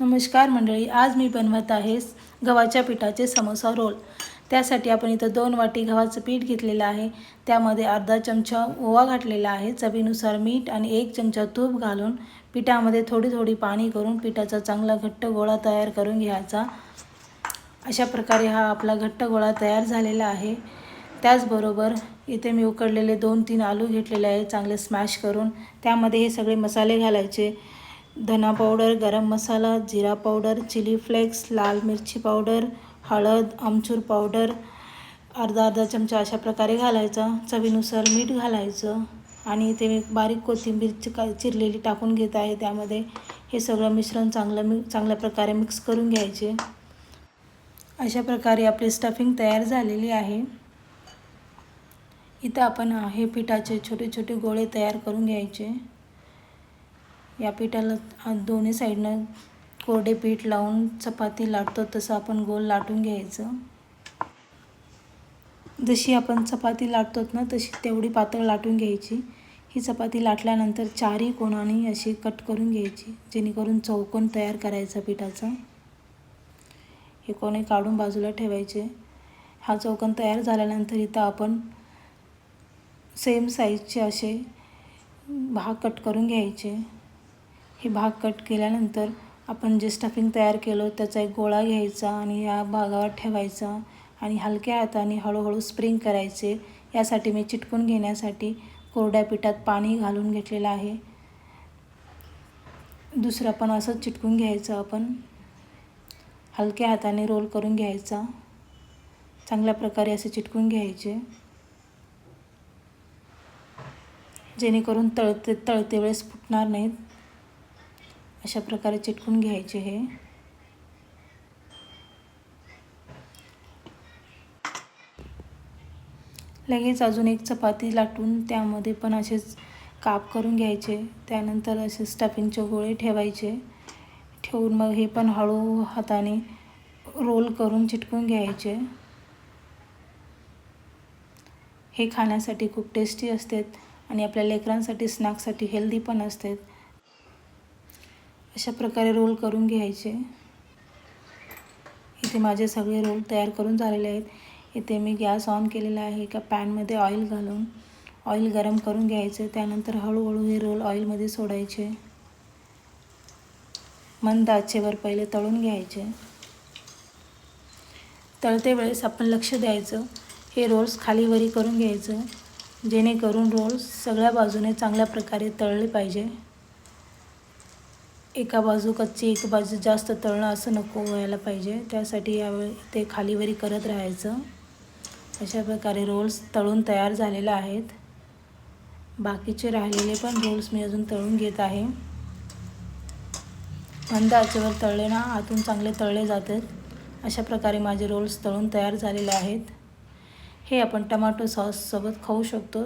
नमस्कार मंडळी आज मी बनवत आहे गव्हाच्या पिठाचे समोसा रोल. त्यासाठी आपण इथं दोन वाटी गव्हाचं पीठ घेतलेलं आहे. त्यामध्ये अर्धा चमचा ओवा घातलेला आहे. चवीनुसार मीठ आणि एक चमचा तूप घालून पिठामध्ये थोडी थोडी पाणी करून पिठाचा चांगला घट्ट गोळा तयार करून घ्यायचा. अशा प्रकारे हा आपला घट्ट गोळा तयार झालेला आहे. त्याचबरोबर इथे मी उकडलेले दोन तीन आलू घेतलेले आहे चांगले स्मॅश करून. त्यामध्ये हे सगळे मसाले घालायचे. धना पावडर गरम मसाला जिरा पावडर चिली फ्लेक्स लाल मिरची पावडर हळद आमचूर पावडर अर्धा अर्धा चमचा अशा प्रकारे घालायचा. चवीनुसार मीठ घालायचं आणि इथे मी बारीक कोथिंबीर का चिरलेली टाकून घेत आहे. त्यामध्ये हे सगळं मिश्रण चांगलं मी चांगल्या प्रकारे मिक्स करून घ्यायचे. अशा प्रकारे आपली स्टफिंग तयार झालेली आहे. इथं आपण हे पिठाचे छोटे छोटे गोळे तयार करून घ्यायचे. या पिठाला दोन्ही साईडनं कोरडे पीठ लावून चपाती लाटतो तसं आपण गोल लाटून घ्यायचं. जशी आपण चपाती लाटतो ना तशी तेवढी पातळ लाटून घ्यायची. ही चपाती लाटल्यानंतर चारही कोणाने अशी कट करून घ्यायची जेणेकरून चौकोन तयार करायचा पिठाचा. हे कोणी काढून बाजूला ठेवायचे. हा चौकोन तयार झाल्यानंतर इथं आपण सेम साईजचे असे भाग कट करून घ्यायचे. हे भाग कट केल्यानंतर आपण जे स्टफिंग तयार केलं त्याचा एक गोळा घ्यायचा आणि या भागावर ठेवायचा आणि हलक्या हाताने हळूहळू स्प्रिंग करायचे. यासाठी मी चिटकून घेण्यासाठी कोरड्या पिठात पाणी घालून घेतलेलं आहे. दुसरं पण असंच चिटकून घ्यायचं आपण. हलक्या हाताने रोल करून घ्यायचा. चांगल्या प्रकारे असे चिटकून घ्यायचे. जेणेकरून तळते तळते वेळेस फुटणार नाहीत. अशा प्रकारे चिटकून घ्यायचे हे. लगेच अजून एक चपाती लाटून त्यामध्ये पण असेच काप करून घ्यायचे. त्यानंतर असे स्टफिंगचे गोळे ठेवायचे. ठेवून मग हे पण हळू हाताने रोल करून चिटकून घ्यायचे. हे खाण्यासाठी खूप टेस्टी असतात आणि आपल्या लेकरांसाठी स्नॅक्ससाठी हेल्दी पण असतात. अशा प्रकारे रोल करून घ्यायचे. इथे माझे सगळे रोल तयार करून झालेले आहेत. इथे मी गॅस ऑन केलेला आहे एका पॅनमध्ये ऑइल घालून. ऑइल गरम करून घ्यायचे त्यानंतर हळूहळू हे रोल ऑइलमध्ये सोडायचे. मंद आचेवर पहिले तळून घ्यायचे. तळते वेळेस आपण लक्ष द्यायचं हे रोल्स खालीवरी करून घ्यायचं. जेणेकरून रोल्स सगळ्या बाजूने चांगल्या प्रकारे तळले पाहिजे. एका बाजू कच्ची एक बाजू जास्त तळणं असं नको व्हायला पाहिजे. त्यासाठी यावेळी ते खालीवरी करत राहायचं. अशा प्रकारे रोल्स तळून तयार झालेले आहेत. बाकीचे राहिलेले पण रोल्स मी अजून तळून घेत आहे. मंद आचेवर तळले ना आतून चांगले तळले जातात. अशा प्रकारे माझे रोल्स तळून तयार झालेले आहेत. हे आपण टमाटो सॉससोबत खाऊ शकतो.